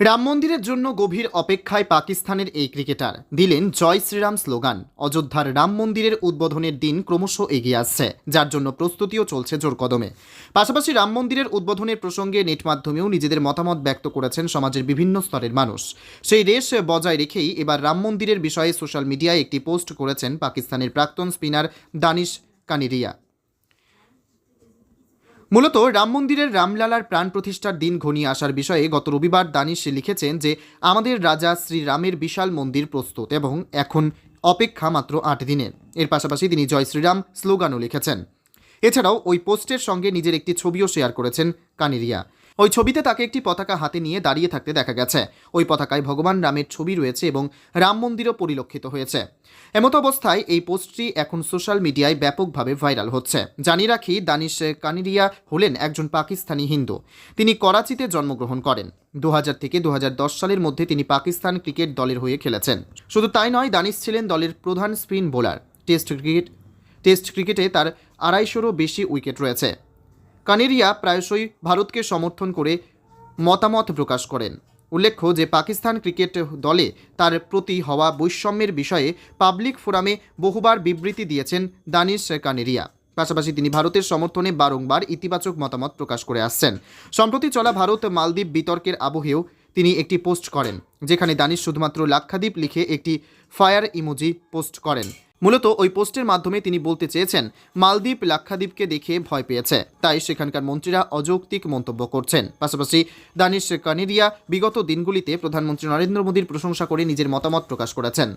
রাম মন্দিরের জন্য গভীর অপেক্ষায় পাকিস্তানের এই ক্রিকেটার দিলেন জয় শ্রীরাম স্লোগান। অযোধ্যার রাম মন্দিরের উদ্বোধনের দিন ক্রমশ এগিয়ে আসছে, যার জন্য প্রস্তুতিও চলছে জোর কদমে পাশাপাশি রাম মন্দিরের উদ্বোধনের প্রসঙ্গে নেট মাধ্যমেও নিজেদের মতামত ব্যক্ত করেছেন সমাজের বিভিন্ন স্তরের মানুষ। সেই রেশ বজায় রেখেই এবার রাম মন্দিরের বিষয়ে সোশ্যাল মিডিয়ায় একটি পোস্ট করেছেন পাকিস্তানের প্রাক্তন স্পিনার দানিশ কানিরিয়া। মূলত রাম মন্দিরের রামলালার প্রাণ প্রতিষ্ঠার দিন ঘনিয়ে আসার বিষয়ে গত রবিবার দানিশ লিখেছেন যে, আমাদের রাজা শ্রীরামের বিশাল মন্দির প্রস্তুত এবং এখন অপেক্ষা মাত্র আট দিনের। এর পাশাপাশি তিনি জয় শ্রীরাম স্লোগানও লিখেছেন। এছাড়াও ওই পোস্টের সঙ্গে নিজের একটি ছবিও শেয়ার করেছেন কানিরিয়া। ওই ছবিতে তাকে একটি পতাকা হাতে নিয়ে দাঁড়িয়ে থাকতে দেখা গেছে। ওই পতাকায় ভগবান রামের ছবি রয়েছে এবং রাম মন্দিরও পরিলক্ষিত হয়েছে। এমতো অবস্থায় এই পোস্টটি এখন সোশ্যাল মিডিয়ায় ব্যাপকভাবে ভাইরাল হচ্ছে। জানিয়ে রাখি, দানিশ কানিরিয়া হলেন একজন পাকিস্তানি হিন্দু। তিনি করাচিতে জন্মগ্রহণ করেন। দু হাজার থেকে দু হাজার দশ সালের মধ্যে তিনি পাকিস্তান ক্রিকেট দলের হয়ে খেলেছেন। শুধু তাই নয়, দানিশ ছিলেন দলের প্রধান spin bowler. Test cricket, test ক্রিকেটে তার আড়াইশোরও বেশি উইকেট রয়েছে। কানেরিয়া প্রায়শই ভারতকে সমর্থন করে মতামত প্রকাশ করেন। উল্লেখ্য যে, পাকিস্তান ক্রিকেট দলে তার প্রতি হওয়া বৈষম্যের বিষয়ে পাবলিক ফোরামে বহুবার বিবৃতি দিয়েছেন দানিশ কানেরিয়া। পাশাপাশি তিনি ভারতের সমর্থনে বারংবার ইতিবাচক মতামত প্রকাশ করে আসছেন। সম্প্রতি চলা ভারত মালদ্বীপ বিতর্কের আবহেও তিনি একটি পোস্ট করেন, যেখানে দানিশ শুধুমাত্র লাক্ষাদ্বীপ লিখে একটি ফায়ার ইমোজি পোস্ট করেন। মূলত ওই পোস্টের মাধ্যমে তিনি বলতে চেয়েছেন, মালদ্বীপ লাক্ষাদ্বীপকে দেখে ভয় পেয়েছে। তাই সেখানকার মন্ত্রীরা অযৌক্তিক মন্তব্য করছেন। পাশাপাশি দানিশ কানেরিয়া বিগত দিনগুলিতে প্রধানমন্ত্রী নরেন্দ্র মোদীর প্রশংসা করে নিজের মতামত প্রকাশ করেছেন।